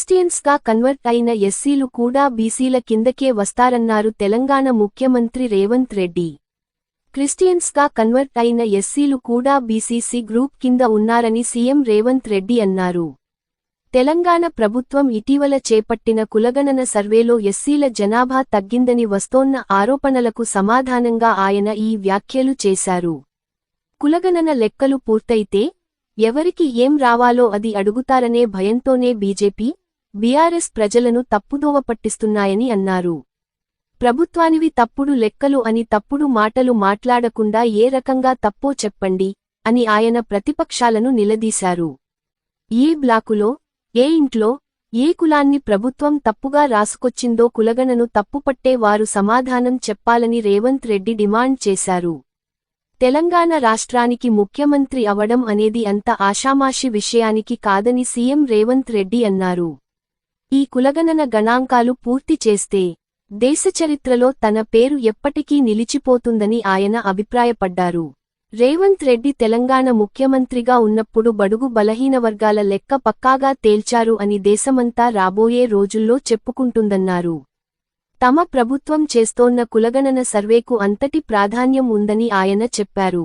క్రిస్టియన్స్గా convert అయిన ఎస్సీలు కూడా బీసీల కిందకే వస్తారన్నారు తెలంగాణ ముఖ్యమంత్రి రేవంత్ రెడ్డి. క్రిస్టియన్స్గా కన్వర్ట్ అయిన ఎస్సీలు కూడా బీసీసీ గ్రూప్ కింద ఉన్నారని సీఎం రేవంత్ రెడ్డి అన్నారు. తెలంగాణ ప్రభుత్వం ఇటీవల చేపట్టిన కులగణన సర్వేలో ఎస్సీల జనాభా తగ్గిందని వస్తోన్న ఆరోపణలకు సమాధానంగా ఆయన ఈ వ్యాఖ్యలు చేశారు. కులగణన లెక్కలు పూర్తయితే ఎవరికి ఏం రావాలో అది అడుగుతారనే భయంతోనే బీజేపీ బీఆర్ఎస్ ప్రజలను తప్పుదోవ పట్టిస్తున్నాయని అన్నారు. ప్రభుత్వానివి తప్పుడు లెక్కలు అని తప్పుడు మాటలు మాట్లాడకుండా ఏ రకంగా తప్పో చెప్పండి అని ఆయన ప్రతిపక్షాలను నిలదీశారు. ఏ బ్లాకులో ఏ ఇంట్లో ఏ కులాన్ని ప్రభుత్వం తప్పుగా రాసుకొచ్చిందో కులగణను తప్పుపట్టే వారు సమాధానం చెప్పాలని రేవంత్ రెడ్డి డిమాండ్ చేశారు. తెలంగాణ రాష్ట్రానికి ముఖ్యమంత్రి అవడం అనేది అంత ఆషామాషి విషయానికి కాదని సీఎం రేవంత్ రెడ్డి అన్నారు. ఈ కులగణన గణాంకాలు పూర్తి చేస్తే దేశ చరిత్రలో తన పేరు ఎప్పటికీ నిలిచిపోతుందని ఆయన అభిప్రాయపడ్డారు. రేవంత్ రెడ్డి తెలంగాణ ముఖ్యమంత్రిగా ఉన్నప్పుడు బడుగు బలహీన వర్గాల లెక్క పక్కాగా తేల్చారు అని దేశమంతా రాబోయే రోజుల్లో చెప్పుకుంటుందన్నారు. తమ ప్రభుత్వం చేస్తోన్న కులగణన సర్వేకు అంతటి ప్రాధాన్యం ఉందని ఆయన చెప్పారు.